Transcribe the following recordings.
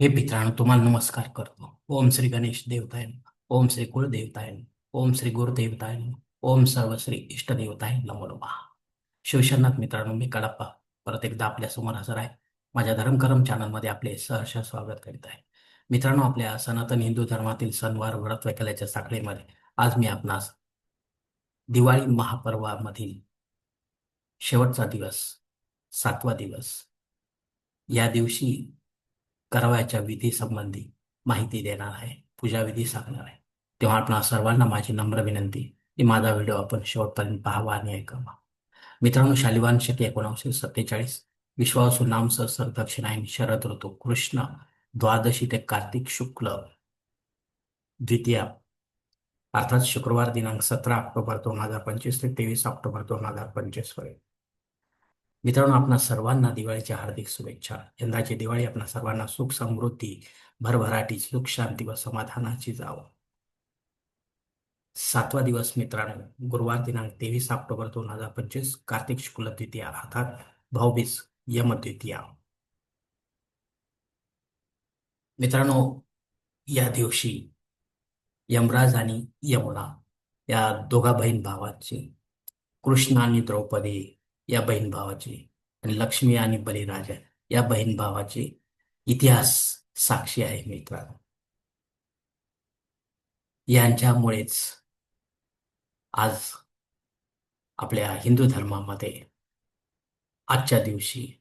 हे मित्रांनो तुम्हाला नमस्कार करतो. ओम श्री गणेश देवताय ओम श्री कुलदेवताय ओम श्री गुरुदेवताय ओम सर्व श्री इष्टदेवताय नमो नमः. शिवशरनाथ मित्रांनो मी कडप्पा परत एकदा आपल्यासमोर हजर आहे. माझ्या धर्मकरम चॅनलमध्ये आपले सहर्ष स्वागत करीत आहे. मित्रांनो आपल्या सनातन हिंदू धर्मातील सणवार व्रत वैकल्याच्या साखळीमध्ये आज मी आपणास दिवाळी महापर्वामधील शेवटचा दिवस सातवा दिवस या दिवशी करावयाच्या विधी संबंधी माहिती देणार आहे पूजाविधी सांगणार आहे. तेव्हा आपणा सर्वांना माझी नम्र विनंती की माझा व्हिडिओ आपण शेवटपर्यंत पाहावा आणि ऐकावा. मित्रांनो शालिवान शके एकोणीसशे सत्तेचाळीस विश्वासू नाम सहसर दक्षिणायन शरद ऋतू कृष्ण द्वादशी ते कार्तिक शुक्ल द्वितीया अर्थात शुक्रवार दिनांक सतरा ऑक्टोबर दोन हजार पंचवीस ते तेवीस ऑक्टोबर दोन हजार पंचवीसपर्यंत. मित्रांनो आपणा सर्वांना दिवाळीच्या हार्दिक शुभेच्छा. यंदाची दिवाळी आपणा सर्वांना सुख समृद्धी भरभराटी सुख शांती व समाधानाची जावं. सातवा दिवस मित्रांनो गुरुवार दिनांक तेवीस ऑक्टोबर दोन हजार पंचवीस कार्तिक शुक्ल द्वितीया अर्थात भाऊबीज यमद्वितीया मित्रांनो या दिवशी यमराज आणि यमुना या दोघा बहीण भावाची कृष्ण आणि द्रौपदी या बहीण भावाची आणि लक्ष्मी आणि बलिराजा या बहीण भावाची इतिहास साक्षी आहे मित्रांनो. यांच्यामुळेच आज आपल्या हिंदू धर्मामध्ये आजच्या दिवशी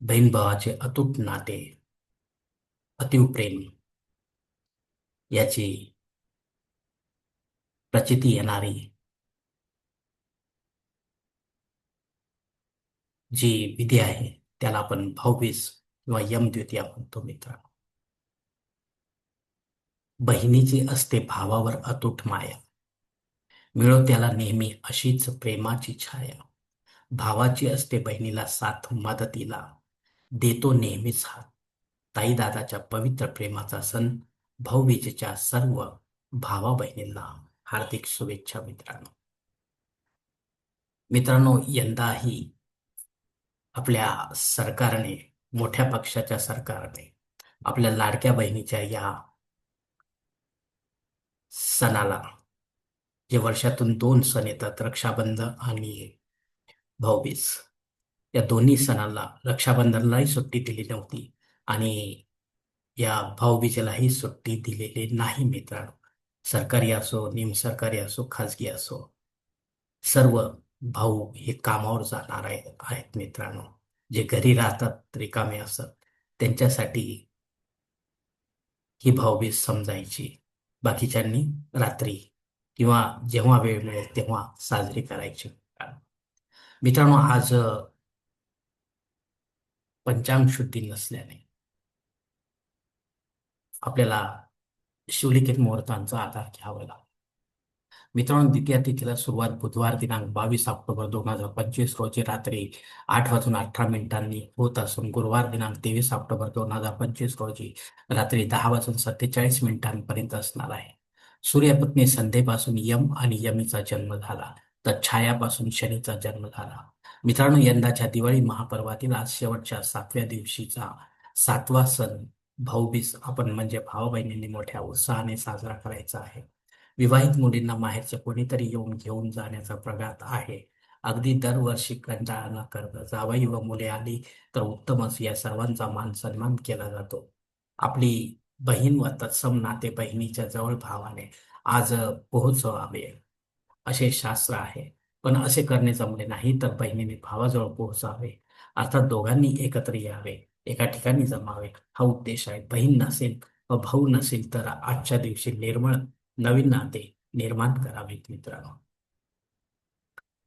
बहीण भावाचे अतूट नाते अतिव प्रेम याची प्रचिती येणारी जी विधी आहे त्याला आपण भाऊबीज किंवा यमद्वितीया म्हणतो मित्रांनो बहिणीची असते भावावर अतूट माया. मिळो त्याला नेहमी अशीच प्रेमाची छाया. भावाची असते बहिणीला साथ मदतीला. देतो नेहमीच हात. ताई दादाच्या पवित्र प्रेमाचा सण भाऊबीजेच्या सर्व भावा बहिणींना हार्दिक शुभेच्छा मित्रांनो. मित्रांनो यंदाही आपल्या सरकारने मोठ्या पक्षाच्या सरकारने आपल्या लाडक्या बहिणीच्या या सणाला जे वर्षातून दोन सण येतात रक्षाबंधन आणि भाऊबीज या दोन्ही सणाला रक्षाबंधनलाही सुट्टी दिली नव्हती आणि या भाऊबीजेलाही सुट्टी दिलेली नाही मित्रांनो. सरकारी असो निमसरकारी असो खाजगी असो सर्व भाऊ हे कामावर जाणार आहे आहेत मित्रांनो. जे घरी राहतात रिकामे असत त्यांच्यासाठी ही भाऊबीज समजायची. बाकीच्यांनी रात्री किंवा जेव्हा वेळ मिळेल तेव्हा साजरी करायची. मित्रांनो आज पंचांग शुद्धी नसल्याने आपल्याला शिवलिखित मुहूर्तांचा आधार घ्यावा लागतो. मित्रांनो द्वितीय तिथीला सुरुवात बुधवार दिनांक बावीस ऑक्टोबर दोन हजार पंचवीस रोजी रात्री आठ वाजून अठरा मिनिटांनी होत असून गुरुवार दिनांक तेवीस ऑक्टोबर दोन हजार पंचवीस रोजी रात्री दहा वाजून सत्तेचाळीस मिनिटांपर्यंत असणार आहे. सूर्यपत्नी संध्येपासून यम आणि यमीचा जन्म झाला तर छायापासून शनीचा जन्म झाला. मित्रांनो यंदाच्या दिवाळी महापर्वातील आज शेवटच्या सातव्या दिवशीचा सातवा सण भाऊबीज आपण म्हणजे भाऊ बहिणींनी मोठ्या उत्साहाने साजरा करायचा आहे. विवाहित मुलींना माहेरचं कोणीतरी येऊन घेऊन जाण्याचा प्रघात आहे. अगदी दरवर्षी कंटाळा न करता जावई व मुले आली तर उत्तमच या सर्वांचा मान सन्मान केला जातो. आपली बहीण व तत्सम नाते बहिणीच्या जवळ भावाने आज पोहोचवावे असे शास्त्र आहे. पण असे करणे जमले नाही तर बहिणीने भावाजवळ पोहोचावे. अर्थात दोघांनी एकत्र यावे एका ठिकाणी जमावे. हा उद्देश आहे. बहीण नसेल व भाऊ नसेल तर आजच्या दिवशी निर्मळ नवीन नाते निर्माण करावेत मित्रांनो.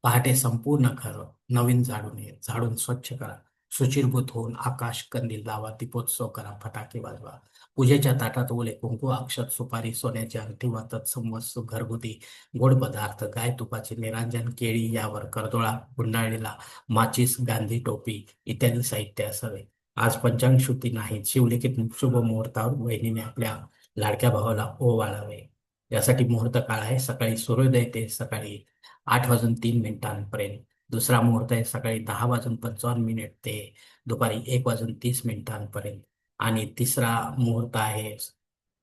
पहाटे संपूर्ण घर नवीन झाडून झाडून स्वच्छ करा. सुचिरभूत होऊन आकाश कंदील लावा दीपोत्सव करा फटाके वाजवा. पूजेच्या ताटात ओले कुंकू अक्षत सुपारी सोन्याची अंगठी व तत्समवस्तू घरगुती गोड पदार्थ गाय तुपाचे निरांजन केळी यावर करदोळा गुंडाळलेला माचीस गांधी टोपी इत्यादी साहित्य असावे. आज पंचांग श्रुती नाही शिवलिखित शुभ मुहूर्तावर बहिणीने आपल्या लाडक्या भावाला ओवाळावे. यासाठी मुहूर्त काळ आहे. सकाळी सूर्योदय ते सकाळी आठ वाजून तीन मिनिटांपर्यंत. दुसरा मुहूर्त आहे सकाळी दहा वाजून पंचावन्न मिनिट ते दुपारी एक वाजून तीस मिनिटांपर्यंत. आणि तिसरा मुहूर्त आहे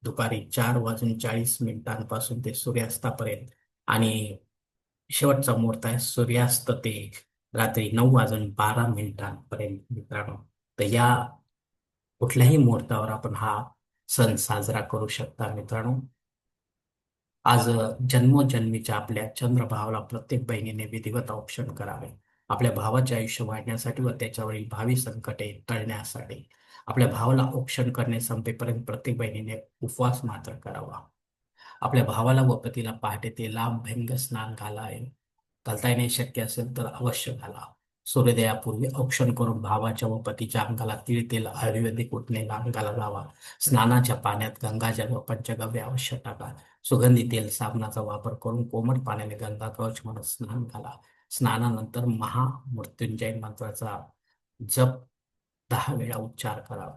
दुपारी चार वाजून चाळीस मिनिटांपासून ते सूर्यास्तापर्यंत. आणि शेवटचा मुहूर्त आहे सूर्यास्त ते रात्री नऊ वाजून बारा मिनिटांपर्यंत मित्रांनो. तर या कुठल्याही मुहूर्तावर आपण हा सण साजरा करू शकता मित्रांनो. आज जन्मोजन्मीच्या आपल्या चंद्रभावाला प्रत्येक बहिणीने विधिवत औक्षण करावे. आपल्या भावाचे आयुष्य वाढण्यासाठी व त्याच्यावरील भावी संकटे टळण्यासाठी आपल्या भावाला औक्षण करणे संपेपर्यंत प्रत्येक बहिणीने उपवास मात्र करावा. आपल्या भावाला व पतीला पहाटे ते लांब भंग स्नान घालावे. घालता येणे शक्य असेल तर अवश्य घाला. सूर्योदयापूर्वी औक्षण करून भावाच्या व पतीच्या अंगाला तिळ तेल आयुर्वेदिक उठणे अंगाला लावा स्नानाच्या पाण्यात गंगाजल व पंचगव्य अवश्य टाका. सुगंधी तेल साबणाचा वापर करून कोमट पाण्याने गंगा कवच म्हणून स्नान घाला स्नानानंतर महामृत्युंजय मंत्राचा जप दहा वेळा उच्चार करावा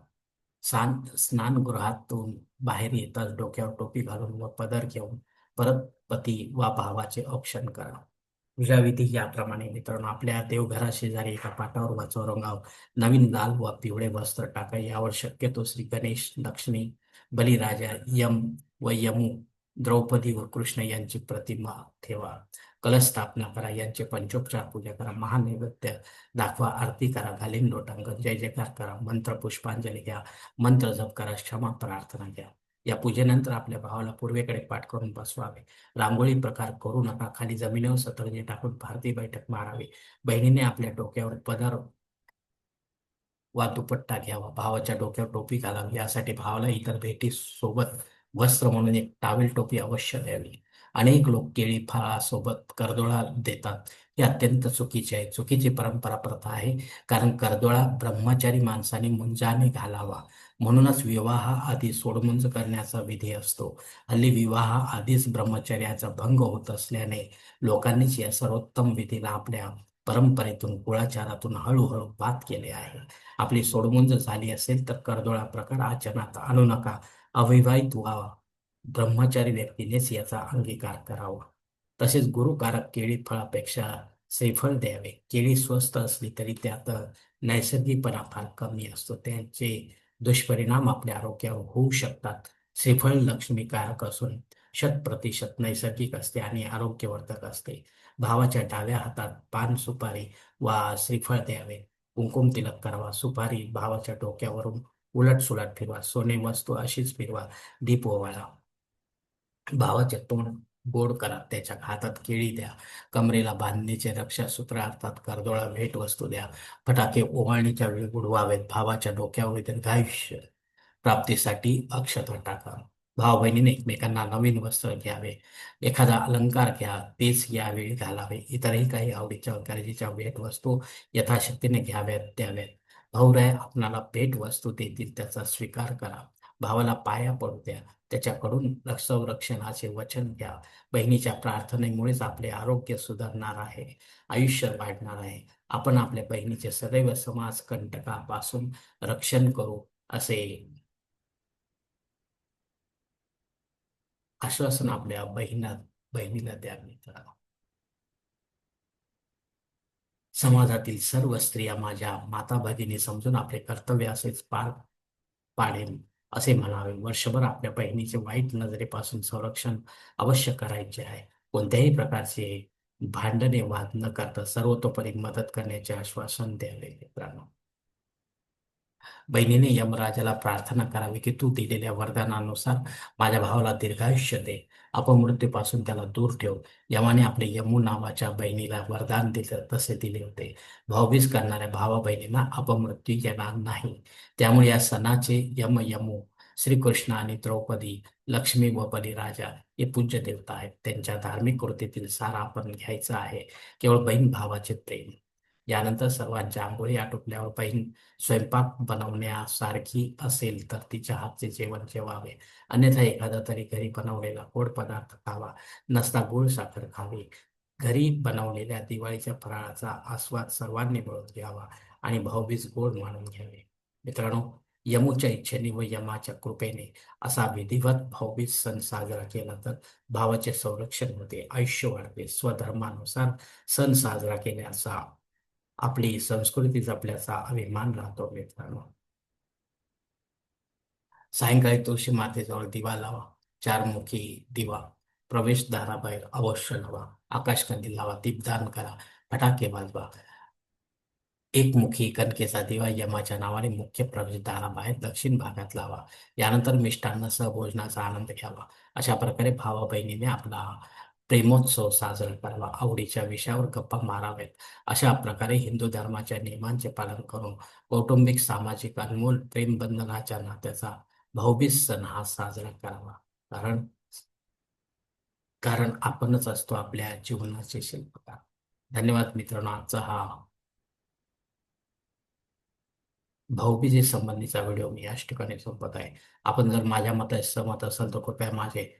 स्नान स्नानगृहातून बाहेर येताच डोक्यावर टोपी घालून व पदर घेऊन परत पती वा भावाचे औक्षण करा. विधी याप्रमाणे मित्रांनो आपल्या देवघरा शेजारी एका पाटावर वा रंगाव नवीन लाल व पिवळे वस्त्र टाका. यावर शक्यतो श्री गणेश लक्ष्मी बलिराजा यम व यमू द्रौपदी व कृष्ण यांची प्रतिमा ठेवा. कलश स्थापना करा यांचे पंचोपचार पूजा करा महानैवेद्य दाखवा आरती करा घालीन लोटांगण जय जयकार करा मंत्र पुष्पांजली घ्या मंत्र जप करा क्षमा प्रार्थना घ्या. या पूजेनंतर आपल्या भावाला पूर्वेकडे पाठ करून बसवावे. रांगोळी प्रकार करू नका खाली जमिनीवर सतरंजी टाकून भारतीय बैठक मारावी. बहिणीने आपल्या डोक्यावर पदर वा दुपट्टा घ्यावा भावाच्या डोक्यावर टोपी घालावी यासाठी भावाला इतर भेटी सोबत वस्त्र म्हणून एक टावेल टोपी अवश्य द्यावी. अनेक लोक केळी फळासोबत कर्दोळा देतात. हे अत्यंत चुकीची आहे. चुकीची परंपरा प्रथा आहे. कारण कर्दोळा ब्रह्मचारी माणसाने मुंजाने घालावा. म्हणूनच विवाह आधी सोडमुंज करण्याचा विधी असतो. हल्ली विवाह आधीच ब्रह्मचर्याचा भंग होत असल्याने लोकांनीच या सर्वोत्तम विधीला आपल्या परंपरेतून कुळाचारातून हळूहळू बाद केले आहे. आपली सोडमुंज झाली असेल तर कर्दोळा प्रकार आचरणात आणू नका. अविवाहित व्हावा. ब्रह्मचारी व्यक्तीनेच याचा अंगीकार करावा. तसेच गुरुकारक केळी फळापेक्षा श्रीफळ द्यावे. केळी स्वस्त असली तरी त्यात नैसर्गिकपणा फार कमी असतो. त्यांचे दुष्परिणाम आपल्या आरोग्यावर होऊ शकतात. श्रीफळ लक्ष्मीकारक असून शत प्रतिशत नैसर्गिक असते आणि आरोग्यवर्धक असते. भावाच्या डाव्या हातात पान सुपारी वा श्रीफळ द्यावे. कुंकुम तिलक करावा. सुपारी भावाच्या डोक्यावरून उलट सुलट फिरवा सोने वस्तू अशीच फिरवा दीप ओवाळा. भावाचे तोंड गोड करा त्याच्या हातात केळी द्या कमरेला बांधणीचे रक्षासूत्र अर्थात करदोळा भेट वस्तू द्या फटाके ओवाळणीच्या वेळी उडवावेत भावाच्या डोक्यावर दीर्घायुष्य प्राप्तीसाठी अक्षत टाका. भाव बहिणीने एकमेकांना नवीन वस्त्र घ्यावे एखादा अलंकार घ्या तेच यावेळी घालावे इतरही काही आवडीच्या गरजेच्या भेट वस्तू यथाशक्तीने घ्याव्यात द्याव्यात. भाऊराय आपणाला भेट वस्तू देतील त्याचा स्वीकार करा. भावाला पाया पडू द्या. त्याच्याकडून संरक्षणाचे वचन घ्या. बहिणीच्या प्रार्थनेमुळेच आपले आरोग्य सुधारणार आहे. आयुष्य वाढणार आहे. आपण आपल्या बहिणीचे सदैव समाज कंटकापासून रक्षण करू असे आश्वासन आपल्या बहिणा बहिणीला द्यावे समाजातील सर्व स्त्रिया माझ्या माता भगिनी समजून आपले कर्तव्य असेच पार पाडेल असे म्हणावे. वर्षभर आपल्या बहिणीचे वाईट नजरेपासून संरक्षण अवश्य करायचे आहे. कोणत्याही प्रकारचे भांडणे वाद न करता सर्वतोपरी मदत करण्याचे आश्वासन द्यावे मित्रांनो. बहिणीने यमराजाला प्रार्थना करावी की तू दिलेल्या वरदानानुसार माझ्या भावाला दीर्घायुष्य दे. अपमृत्यूपासून त्याला दूर ठेव. यमाने आपले यमू नावाच्या बहिणीला वरदान दिले तसे दिले होते. भाऊबीज करणाऱ्या भावा बहिणींना अपमृत्यू येणार नाही. त्यामुळे या सणाचे यम यमू श्रीकृष्ण आणि द्रौपदी लक्ष्मी व बलिराजा हे पूज्य देवता आहेत. त्यांच्या धार्मिक कृतीतील सार आपण घ्यायचा आहे. केवळ बहीण भावाचे प्रेम. यानंतर सर्वांच्या आंघोळी आटोपल्यावर बहीण स्वयंपाक बनवण्यासारखी असेल तर तिच्या हातचे जेवण जेवावे. अन्यथा एखादा तरी घरी बनवलेला गोड पदार्थ खावा. नसता गोड साखर खावी. घरी बनवलेल्या दिवाळीच्या फराळाचा आस्वाद सर्वांनी मिळून घ्यावा आणि भाऊबीज गोड मानून घ्यावे. मित्रांनो यमूच्या इच्छेने व यमाच्या कृपेने असा विधिवत भाऊबीज सण साजरा केला तर भावाचे संरक्षण होते आयुष्य वाढते. स्वधर्मानुसार सण साजरा केल्याचा आपली संस्कृती जपल्याचा अभिमान राहतो मित्रांनो. सायंकाळी तुळशी मातेजवळ दिवा लावा चारमुखी दिवा प्रवेशद्वाराबाहेर अवश्य लावा आकाशकंदी लावा दीपदान करा फटाके वाजवा. एकमुखी कणकेचा दिवा यमाच्या नावाने मुख्य प्रवेशद्वाराबाहेर दक्षिण भागात लावा. यानंतर मिष्टान्नासह भोजनाचा आनंद घ्यावा. अशा प्रकारे भावा बहिणीने आपला प्रेमोत्सव साजरा करावा. आवडीच्या विषयावर गप्पा माराव्यात. अशा प्रकारे हिंदू धर्माच्या नियमांचे पालन करून कौटुंबिक सामाजिक अनमोल प्रेमबंधनाच्या नात्याचा भाऊबीज सण हा साजरा करावा. कारण कारण आपणच असतो आपल्या जीवनाचे शिल्पकार. धन्यवाद मित्रांनो. आजचा हा भाऊबीजे संबंधीचा व्हिडिओ मी याच ठिकाणी संपत आहे. आपण जर माझ्या मताशी सहमत असाल तर कृपया माझे